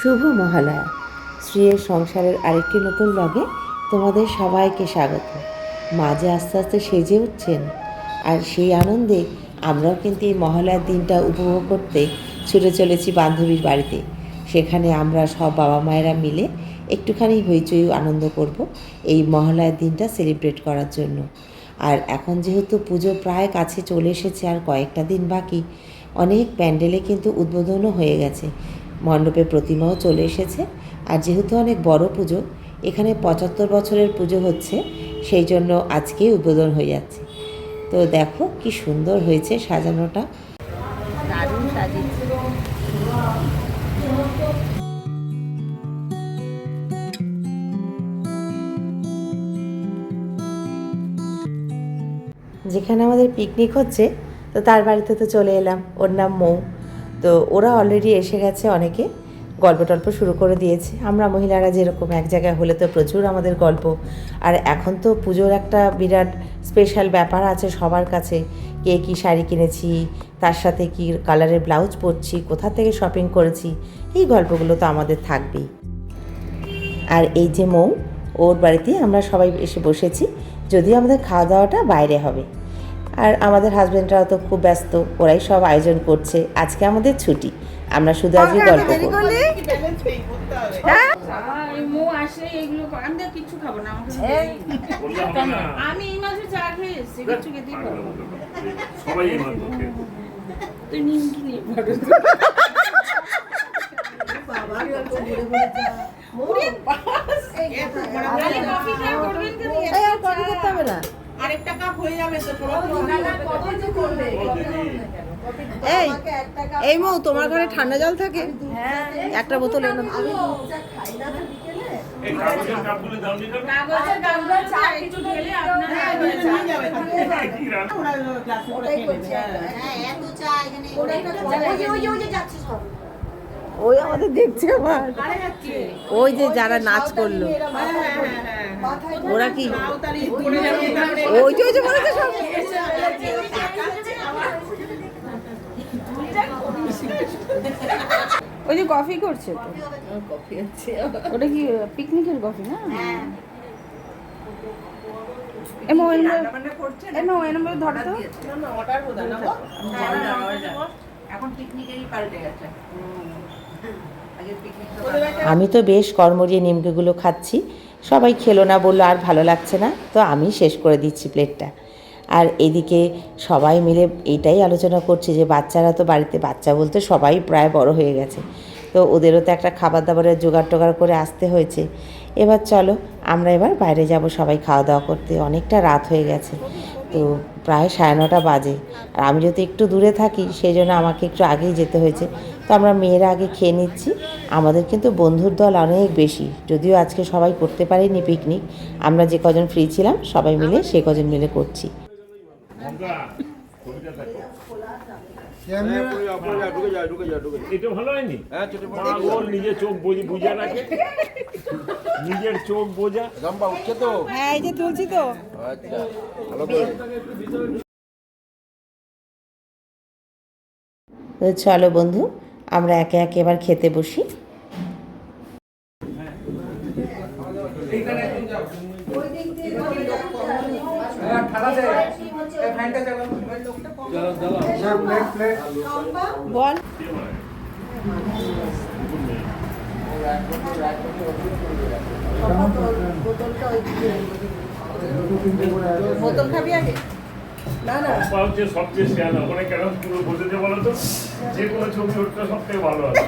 শুভ মহালয়া। স্ত্রীর সংসারের আরেকটি নতুন লগে তোমাদের সবাইকে স্বাগত। মা যে আস্তে আস্তে সেজে উঠছেন, আর সেই আনন্দে আমরাও কিন্তু এই মহালয়ার দিনটা উপভোগ করতে ছুটে চলেছি বান্ধবীর বাড়িতে। সেখানে আমরা সব বাবা মায়েরা মিলে একটুখানি হইচই আনন্দ করব এই মহালয়ার দিনটা সেলিব্রেট করার জন্য। আর এখন যেহেতু পুজো প্রায় কাছে চলে এসেছে আর কয়েকটা দিন বাকি, অনেক প্যান্ডেলে কিন্তু উদ্বোধনও হয়ে গেছে। মণ্ডপে প্রতিমাও চলে এসেছে। আর যেহেতু অনেক বড় পুজো এখানে পঁচাত্তর বছরের পুজো হচ্ছে সেই জন্য আজকেই উদ্বোধন হয়ে যাচ্ছে। তো দেখো কি সুন্দর হয়েছে সাজানোটা। দারুণ সাজিয়েছে। যেখানে আমাদের পিকনিক হচ্ছে তো তার বাড়িতে তো চলে এলাম। ওর নাম মৌ। তো ওরা অলরেডি এসে গেছে অনেকে। গল্প টল্প শুরু করে দিয়েছে। আমরা মহিলারা যেরকম এক জায়গায় হলে তো প্রচুর আমাদের গল্প। আর এখন তো পুজোর একটা বিরাট স্পেশাল ব্যাপার আছে সবার কাছে। কে কী শাড়ি কিনেছি, তার সাথে কি কালারের ব্লাউজ পরছি, কোথা থেকে শপিং করেছি, এই গল্পগুলো তো আমাদের থাকবেই। আর এই যে মৌ, ওর বাড়িতে আমরা সবাই এসে বসেছি। যদিও আমাদের খাওয়া দাওয়াটা বাইরে হবে। আর আমাদের হাজব্যান্ডরাও তো খুব ব্যস্ত ওরাই সব আয়োজন করছে। আজকে আমাদের ছুটি। আমরা শুধু আজকে গল্প করব। আর আরেকটা কাপ হয়ে যাবে তো এই এই মৌ তোমার ঘরে ঠান্ডা জল থাকে? একটা বোতল এনো আপনারা কি রান্না? ওই আমাদের দেখছে আবার। ওই যে যারা নাচ করল। ওরা কি? ওই যে ওই যে সব। ওই যে কফি করছে তো। ওটা কি পিকনিকের কফি না? এমন এমন এমন ধরো তো। এখন পিকনিকেরই পাল্টে গেছে। আমি তো বেশ কর্মরিয়ে নিমকেগুলো খাচ্ছি। সবাই খেলো না বলল আর ভালো লাগছে না। তো আমি শেষ করে দিচ্ছি প্লেটটা। আর এদিকে সবাই মিলে এইটাই আলোচনা করছে যে বাচ্চারা তো বাড়িতে বাচ্চা বলতে সবাই প্রায় বড় হয়ে গেছে। তো ওদেরও তো একটা খাবার দাবারের জোগাড় টোগাড় করে আসতে হয়েছে। এবার চলো, আমরা এবার বাইরে যাব সবাই খাওয়া দাওয়া করতে। অনেকটা রাত হয়ে গেছে। তো প্রায় সাড়ে নটা বাজে। আর আমি যদি একটু দূরে থাকি, সেই জন্য আমাকে একটু আগেই যেতে হয়েছে। তো আমরা মেয়েরা আগে খেয়ে নিচ্ছি। আমাদের কিন্তু বন্ধুর দল অনেক বেশি। যদিও আজকে সবাই করতে পারেনি পিকনিক আমরা যে কজন ফ্রি ছিলাম সবাই মিলে সে কজন মিলে করছি। এটা ভালো হয়নি? হ্যাঁ নিজের চোখ বুঝে বুঝে রাখে নিজের চোখ বোঝা। লম্বা উঠছে তো? হ্যাঁ এই যে তুলছি তো। আচ্ছা ভালো করে। চলো বন্ধু আমরা একে একে এবার খেতে বসি। বল বোতল খাবি আগে? লম্বা হচ্ছে সবচেয়ে শেয়ার ওখানে কেন পুরো বসেছে বলো তো যে কোনো ছবি ভালো হবে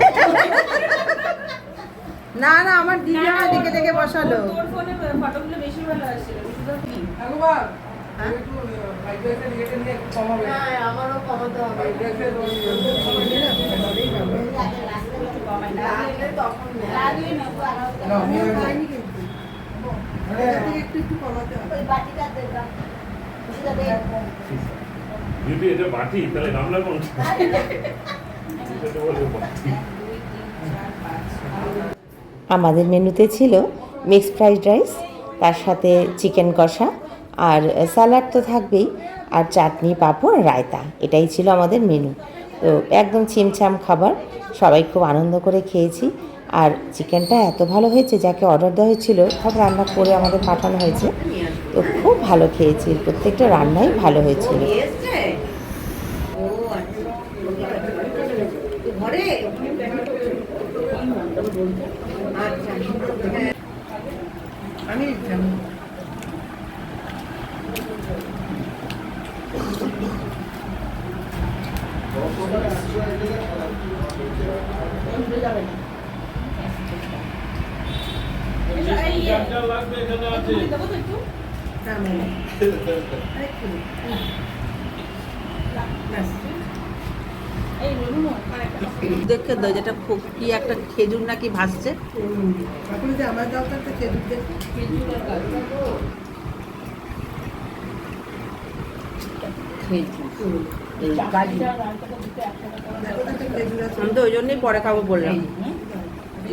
না না আমার দিদি আমার ডেকে ডেকে বসালো তোর ফোনে ফটোগুলো বেশি ভালো আসছিল বেশি তো কি লাগলে না যদি এটা বাটি, তাহলে গামলা কোন আমাদের মেনুতে ছিল মিক্সড ফ্রাইড রাইস তার সাথে চিকেন কষা, আর স্যালাড তো থাকবেই, আর চাটনি, পাঁপড় রায়তা। এটাই ছিল আমাদের মেনু তো একদম ছিমছাম খাবার, সবাই খুব আনন্দ করে খেয়েছি। আর চিকেনটা এত ভালো হয়েছে, যাকে অর্ডার দেওয়া হয়েছিল, সব রান্না করে আমাদের পাঠানো হয়েছে। তো খুব ভালো খেয়েছি, প্রত্যেকটা রান্নাই ভালো হয়েছিল। আমি দিচ্ছিলাম দেখে দাও যেটা খুব কি একটা খেজুর নাকি ভাসছে। আমার দাও তো খেজুর। দেখো আমি তো ওই জন্যই পরে খাব বললাম।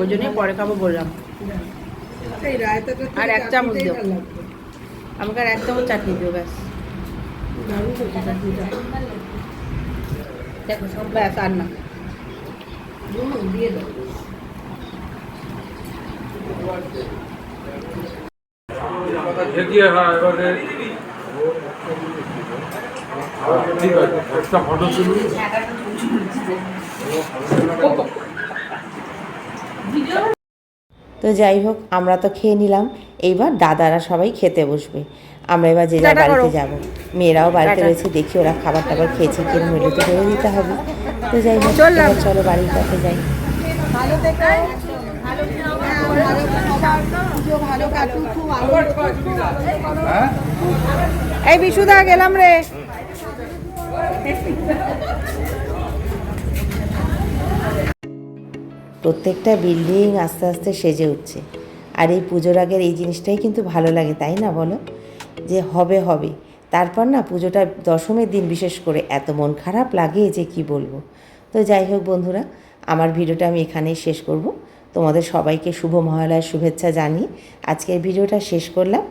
ওই জন্যই পরে খাব বললাম। আর এক চামচ দিও আমাকে আর এক চামচ চাটনি দিও ব্যাস। দেখো সব ব্যাস আর না। দেখিয়ে হ্যাঁ এবারে ঠিক আছে একটা ফটো তুলুন তো যাই হোক আমরা তো খেয়ে নিলাম। এইবার দাদারা সবাই খেতে বসবে। আমরা এবার যে যার বাড়িতে। যাব। মেয়েরাও বাড়িতে রয়েছে দেখি ওরা খাবার টাবার খেয়েছে কিরম এগুলো তো করে দিতে হবে। তো যাই হোক চললাম। চলো বাড়ির পথে যাই। এই বিশুদা গেলাম রে। প্রত্যেকটা বিল্ডিং আস্তে আস্তে সেজে উঠছে। আর এই পুজোর আগের এই জিনিসটাই কিন্তু ভালো লাগে, তাই না বলো? যে হবে হবে। তারপর না পুজোটা দশমীর দিন বিশেষ করে এত মন খারাপ লাগে যে কি বলব? তো যাই হোক বন্ধুরা, আমার ভিডিওটা আমি এখানেই শেষ করব। তোমাদের সবাইকে শুভ মহালয়ার শুভেচ্ছা জানিয়ে আজকের ভিডিওটা শেষ করলাম।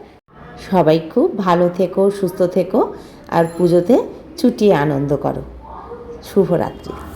সবাই খুব ভালো থেকো, সুস্থ থেকো, আর পুজোতে চুটিয়ে আনন্দ করো। শুভরাত্রি।